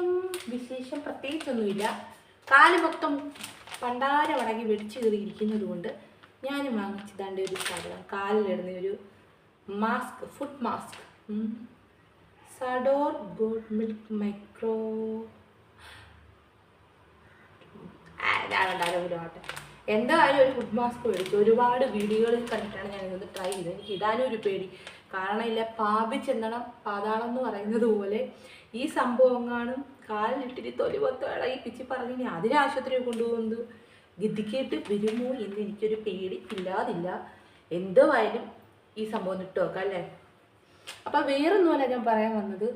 വിശേഷം വിശേഷം പ്രത്യേകിച്ചൊന്നുമില്ല. കാൽ മൊത്തം പണ്ടാരം അടങ്ങി വെടിച്ചു കയറിയിരിക്കുന്നത് കൊണ്ട് ഞാനും വാങ്ങിച്ചതാണ്ട് ഒരു സാധനം. കാലിലിടുന്ന ഒരു മാസ്ക് ഫുഡ് മാസ്ക്. സഡോർ ഗോഡ് മിൽക്ക് മൈക്രോ. ആവട്ടെ. എന്തായാലും ഒരു ഫുഡ് മാസ്ക് മേടിച്ചു. ഒരുപാട് വീഡിയോകളിൽ കണ്ടിട്ടാണ് ഞാൻ ഇതൊന്ന് ട്രൈ ചെയ്തത്. എനിക്ക് ഇടാനും ഒരു പേടി. കാരണം ഇല്ല പാപി ചെന്നണം പാതാളം എന്ന് പറയുന്നത് പോലെ ഈ സംഭവം കാണും കാലിലിട്ടിട്ട് തൊലി പൊത്ത പറഞ്ഞു ഇനി അതിനെ ആശുപത്രിയിൽ കൊണ്ടുപോകുന്നത്? ഗതിക്കേട്ട് വരുമോ എന്ന് എനിക്കൊരു പേടി ഇല്ലാതില്ല. എന്തോ ആയാലും ഈ സംഭവം ഇട്ട് വെക്കാം അല്ലേ? അപ്പം വേറൊന്നുമല്ല ഞാൻ പറയാൻ വന്നത്.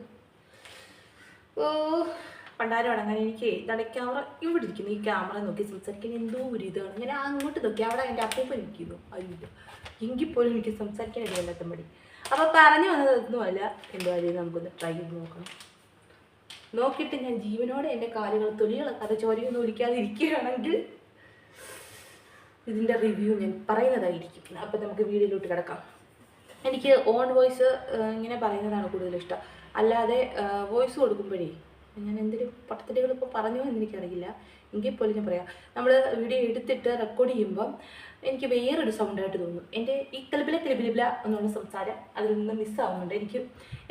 ഓ പണ്ടാരം അടങ്ങാൻ എനിക്ക് ഇതാണ് ക്യാമറ ഇവിടെ ഇരിക്കുന്നു. ഈ ക്യാമറ നോക്കി സംസാരിക്കാൻ എന്തോ ഒരു ഇതാണ്. ഞാൻ അങ്ങോട്ട് നോക്കി. അവിടെ എന്റെ അപ്പൂപ്പൻ ഇരിക്കുന്നു. അയ്യോ. എങ്കിൽ പോലും എനിക്ക് സംസാരിക്കാൻ ഇടയില്ലാത്ത മടി അപ്പോൾ പറഞ്ഞു വന്നതൊന്നുമല്ല. എന്തായാലും നമുക്കൊന്ന് ട്രൈ ചെയ്ത് നോക്കണം. നോക്കിയിട്ട് ഞാൻ ജീവനോടെ എന്റെ കാലുകൾ തൊലികളൊക്കെ ചോരയൊന്നും ഒലിക്കാതെ ഇരിക്കുകയാണെങ്കിൽ ഇതിന്റെ റിവ്യൂ ഞാൻ പറയുന്നതായിരിക്കും. അപ്പം നമുക്ക് വീഡിയോയിലോട്ട് കിടക്കാം. എനിക്ക് ഓൺ വോയിസ് ഇങ്ങനെ പറയുന്നതാണ് കൂടുതൽ ഇഷ്ടം. അല്ലാതെ വോയിസ് കൊടുക്കുമ്പോഴേ ഞാൻ എന്തൊരു പട്ടത്തടികൾ ഇപ്പോൾ പറഞ്ഞു എന്ന് എനിക്കറിയില്ല. എങ്കിൽ പോലും ഞാൻ പറയാം. നമ്മൾ വീഡിയോ എടുത്തിട്ട് റെക്കോർഡ് ചെയ്യുമ്പം എനിക്ക് വേറൊരു സൗണ്ടായിട്ട് തോന്നും. എന്റെ ഈ കിളിബില കിളിബിലിബില എന്നുള്ള സംസാരം അതിൽ നിന്ന് മിസ്സാവുന്നുണ്ട് എനിക്ക്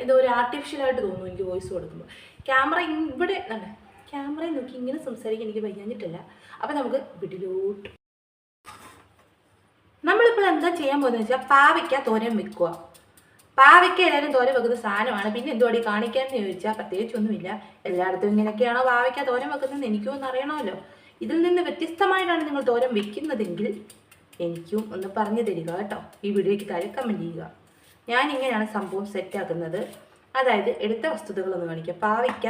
എന്തോ ഒരു ആർട്ടിഫിഷ്യലായിട്ട് തോന്നും എനിക്ക് വോയിസ് കൊടുക്കുമ്പോൾ ക്യാമറ ഇവിടെ അല്ല ക്യാമറയെ നോക്കി ഇങ്ങനെ സംസാരിക്കാൻ എനിക്ക് വയ്യാഞ്ഞിട്ടില്ല. അപ്പം നമുക്ക് വീട്ടിലോട്ട്. നമ്മളിപ്പോൾ എന്താ ചെയ്യാൻ പോകുന്നത് വെച്ചാൽ പാവയ്ക്ക തോരൻ വെക്കുക. പാവയ്ക്ക എല്ലാവരും തോരൻ വെക്കുന്ന സാധനമാണ്. പിന്നെ എന്തുവാടി കാണിക്കാന്ന് ചോദിച്ചാൽ പ്രത്യേകിച്ചൊന്നുമില്ല എല്ലായിടത്തും ഇങ്ങനെയൊക്കെയാണോ പാവയ്ക്ക തോരൻ വെക്കുന്നതെന്ന് എനിക്കും ഒന്ന് അറിയണമല്ലോ. ഇതിൽ നിന്ന് വ്യത്യസ്തമായിട്ടാണ് നിങ്ങൾ തോരൻ വെക്കുന്നതെങ്കിൽ എനിക്കും ഒന്ന് പറഞ്ഞു തരിക കേട്ടോ. ഈ വീഡിയോയ്ക്ക് താഴെ കമന്റ് ചെയ്യുക. ഞാൻ ഇങ്ങനെയാണ് സംഭവം സെറ്റാക്കുന്നത് അതായത് എടുത്ത വസ്തുതകളൊന്ന് കാണിക്കുക പാവയ്ക്ക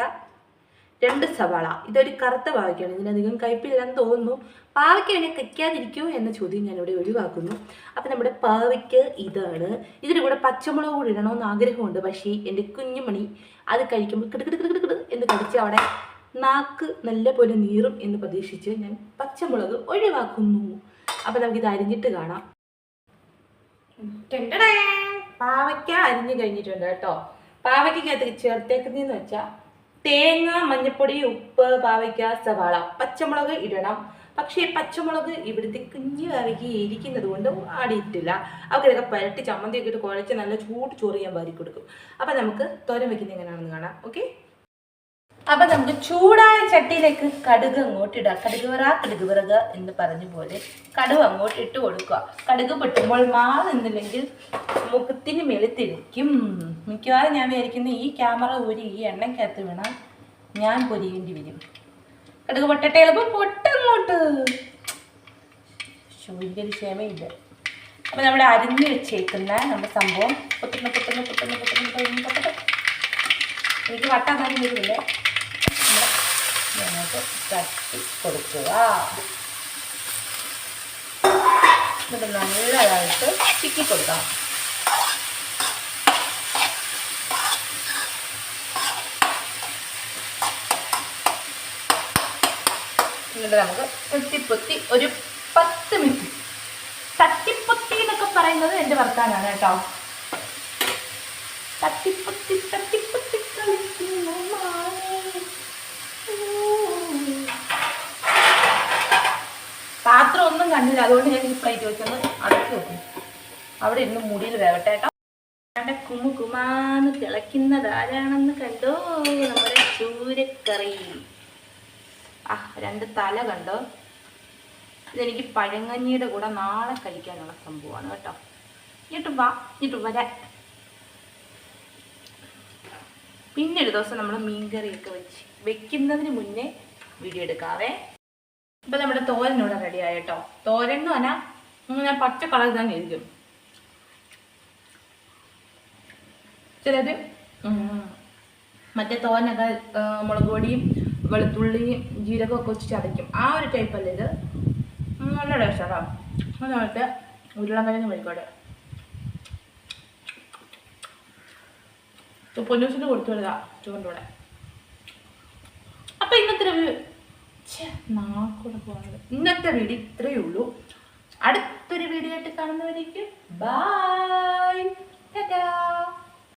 രണ്ട് സവാള. ഇതൊരു കറുത്ത പാവയ്ക്കാണ്. ഇതിനധികം കയ്പില്ലെന്ന് തോന്നുന്നു. പാവയ്ക്ക് വേണേൽ കയ്ക്കാതിരിക്കുമോ എന്ന ചോദ്യം ഞാനിവിടെ ഒഴിവാക്കുന്നു. അപ്പം നമ്മുടെ പാവയ്ക്ക് ഇതാണ്. ഇതിന് കൂടെ പച്ചമുളക് കൂടി ഇടണമെന്ന് ആഗ്രഹമുണ്ട്. പക്ഷേ എന്റെ കുഞ്ഞുമണി അത് കഴിക്കുമ്പോൾ കിടക്കിട കിടക്കിട കിട കിട എന്ന് കടിച്ച് അവിടെ നാക്ക് നല്ല പോലെ നീറും എന്ന് പ്രതീക്ഷിച്ച് ഞാൻ പച്ചമുളക് ഒഴിവാക്കുന്നു. അപ്പം നമുക്കിത് അരിഞ്ഞിട്ട് കാണാം. പാവയ്ക്ക അരിഞ്ഞു കഴിഞ്ഞിട്ടുണ്ട് കേട്ടോ. പാവയ്ക്കകത്ത് ചേർത്തേക്കുന്നതെന്ന് വെച്ചാൽ തേങ്ങ മഞ്ഞപ്പൊടി ഉപ്പ് പാവയ്ക്ക സവാള പച്ചമുളക് ഇടണം. പക്ഷേ പച്ചമുളക് ഇവിടുത്തെ കുഞ്ഞു കറിക്ക് ഇരിക്കുന്നത് കൊണ്ട് ആടിയിട്ടില്ല. അവർക്കിതൊക്കെ പരട്ടി ചമ്മന്തിയൊക്കെ ഇട്ട് കുഴച്ച് നല്ല ചൂട് ചോറ് ഞാൻ വാരി കൊടുക്കും. അപ്പം നമുക്ക് തോരം വെക്കുന്നത് എങ്ങനെയാണെന്ന് കാണാം. ഓക്കെ അപ്പം നമുക്ക് ചൂടായ ചട്ടിയിലേക്ക് കടുക് അങ്ങോട്ട് ഇടുക കടുക് വറ കടുക് വിറക എന്ന് പറഞ്ഞ പോലെ കടുക് അങ്ങോട്ട് ഇട്ട് കൊടുക്കുക. കടുക് പെട്ടുമ്പോൾ മാറി നിന്നില്ലെങ്കിൽ മുഖത്തിന് മെളുത്തിരിക്കും മിക്കവാറും ഞാൻ വിചാരിക്കുന്ന ഈ ക്യാമറ ഊരി ഈ എണ്ണയ്ക്കകത്ത് വേണം ഞാൻ പൊരിയേണ്ടി വരും. കടുക് പൊട്ടട്ടെ? എളുപ്പം പൊട്ടങ്ങോട്ട് ശൂരിക്കൊരു ക്ഷമയില്ല. അപ്പം നമ്മൾ അരിഞ്ഞു വെച്ചേക്കുന്ന നമ്മുടെ സംഭവം പൊട്ടുന്ന പൊട്ടുന്ന പൊട്ടുന്ന പൊട്ടുന്ന പൊട്ടുന്ന പൊട്ടട്ടെ എനിക്ക് വട്ടാൻ കാര്യം വരുന്നില്ലേ നമ്മൾ ഞങ്ങൾക്ക് തട്ടി കൊടുക്കുക. എന്നിട്ട് നല്ലതായിട്ട് ചിക്കി കൊടുക്കാം എന്നിട്ട് നമുക്ക് പൊത്തിപ്പൊത്തി ഒരു പത്ത് മിനിറ്റ്. തട്ടിപ്പൊത്തി എന്നൊക്കെ പറയുന്നത് എന്റെ വർത്താനാണ് കേട്ടോ. തട്ടിപ്പൊത്തി അതുകൊണ്ട് ഞാൻ ഈ പ്ലേറ്റ് വെച്ചൊന്ന് അടക്കി വെക്കും. അവിടെ ഇരുന്ന് മുടിയിൽ വേവട്ടെ. കേട്ടോ കുമുകുമാന്ന് കുമു കുമാന്ന് തിളയ്ക്കുന്നത് ആരാണെന്ന് കണ്ടോ? നമ്മുടെ ചൂരക്കറി. ആ രണ്ട് തല കണ്ടോ? ഇതെനിക്ക് പഴങ്ങഞ്ഞിയുടെ കൂടെ നാളെ കഴിക്കാനുള്ള സംഭവമാണ് കേട്ടോ. ഇങ്ങോട്ട് വാ ഇങ്ങോട്ട് വരാ. പിന്നെ ദിവസം നമ്മൾ മീൻകറിയൊക്കെ വെച്ച് വെക്കുന്നതിന് മുന്നേ വീഡിയോ എടുക്കാവേ. ഇപ്പം നമ്മുടെ തോരനൂടെ റെഡി ആയിട്ടോ? തോരൻ എന്ന് പറഞ്ഞാൽ ഇങ്ങനെ പച്ച കളർ തന്നെ ഇരിക്കും ചിലത് മറ്റേ തോരനൊക്കെ മുളക് പൊടിയും വെളുത്തുള്ളിയും ജീരകവും ഒക്കെ വെച്ച് ചതയ്ക്കും ആ ഒരു ടൈപ്പല്ലേ ഇത്? നല്ല ടേസ്റ്റാട്ടോ അതുപോലത്തെ ഉരുളക്കിഴങ്ങ് മെഴുക്കോടെ പൊന്നൂസിന് കൊടുത്തു വിടുക ചൂണ്ടൂടെ അപ്പൊ ഇന്നത്തെ റിവ്യൂ ഇന്നത്തെ വീഡിയോ ഇത്രയേ ഉള്ളൂ. അടുത്തൊരു വീഡിയോ ആയിട്ട് കാണുന്നവരേക്കും. ബായ് ടാറ്റാ